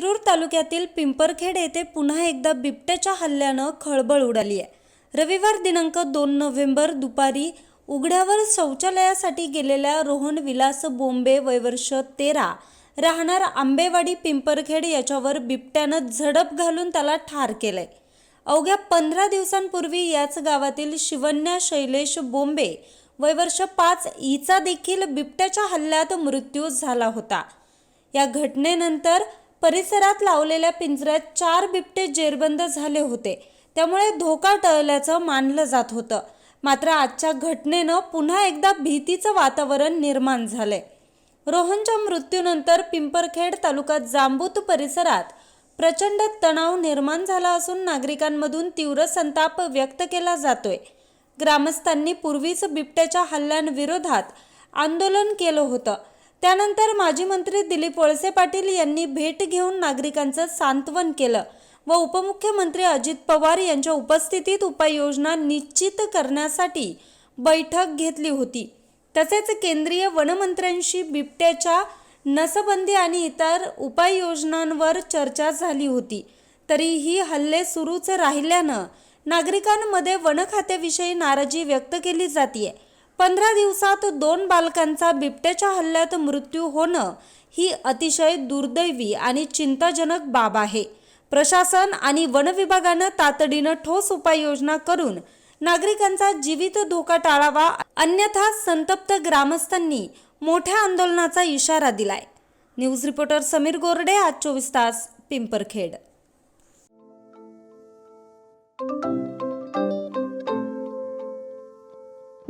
शिरूर तालुक्यातील पिंपरखेड येथे पुन्हा एकदा बिबट्याच्या हल्ल्यानं खळबळ उडाली आहे. रविवार दिनांक दोन नोव्हेंबर दुपारी उघड्यावर शौचालयासाठी गेलेल्या रोहन विलास बोंबे वयवर्ष तेरा राहणार आंबेवाडी पिंपरखेड याच्यावर बिबट्यानं झडप घालून त्याला ठार केलंय. अवघ्या पंधरा दिवसांपूर्वी याच गावातील शिवन्या शैलेश बोंबे वयवर्ष पाच हिचा देखील बिबट्याच्या हल्ल्यात मृत्यू झाला होता. या घटनेनंतर परिसरात लावलेल्या पिंजऱ्यात चार बिबटे जेरबंद झाले होते. त्यामुळे धोका टळल्याचं मानलं जात होतं. मात्र आजच्या घटनेनं पुन्हा एकदा भीतीचं वातावरण निर्माण झालंय. रोहनच्या मृत्यूनंतर पिंपरखेड तालुका जांबूत परिसरात प्रचंड तणाव निर्माण झाला असून नागरिकांमधून तीव्र संताप व्यक्त केला जातोय. ग्रामस्थांनी पूर्वीच बिबट्याच्या हल्ल्यांविरोधात आंदोलन केलं होतं. त्यानंतर माजी मंत्री दिलीप वळसे पाटील यांनी भेट घेऊन नागरिकांचं सांत्वन केलं व उपमुख्यमंत्री अजित पवार यांच्या उपस्थितीत उपाययोजना निश्चित करण्यासाठी बैठक घेतली होती. तसेच केंद्रीय वनमंत्र्यांशी बिबट्याच्या नसबंदी आणि इतर उपाययोजनांवर चर्चा झाली होती. तरीही हल्ले सुरूच राहिल्यानं नागरिकांमध्ये वन खात्याविषयी नाराजी व्यक्त केली जाते पंधरा दिवसात दोन बालकांचा बिबट्याच्या हल्ल्यात मृत्यू होणं ही अतिशय दुर्दैवी आणि चिंताजनक बाब आहे. प्रशासन आणि वन विभागानं तातडीनं ठोस उपाययोजना करून नागरिकांचा जीवित धोका टाळावा अन्यथा संतप्त ग्रामस्थांनी मोठ्या आंदोलनाचा इशारा दिलाय. न्यूज रिपोर्टर समीर गोरडे आज चोवीस तास पिंपरखेड.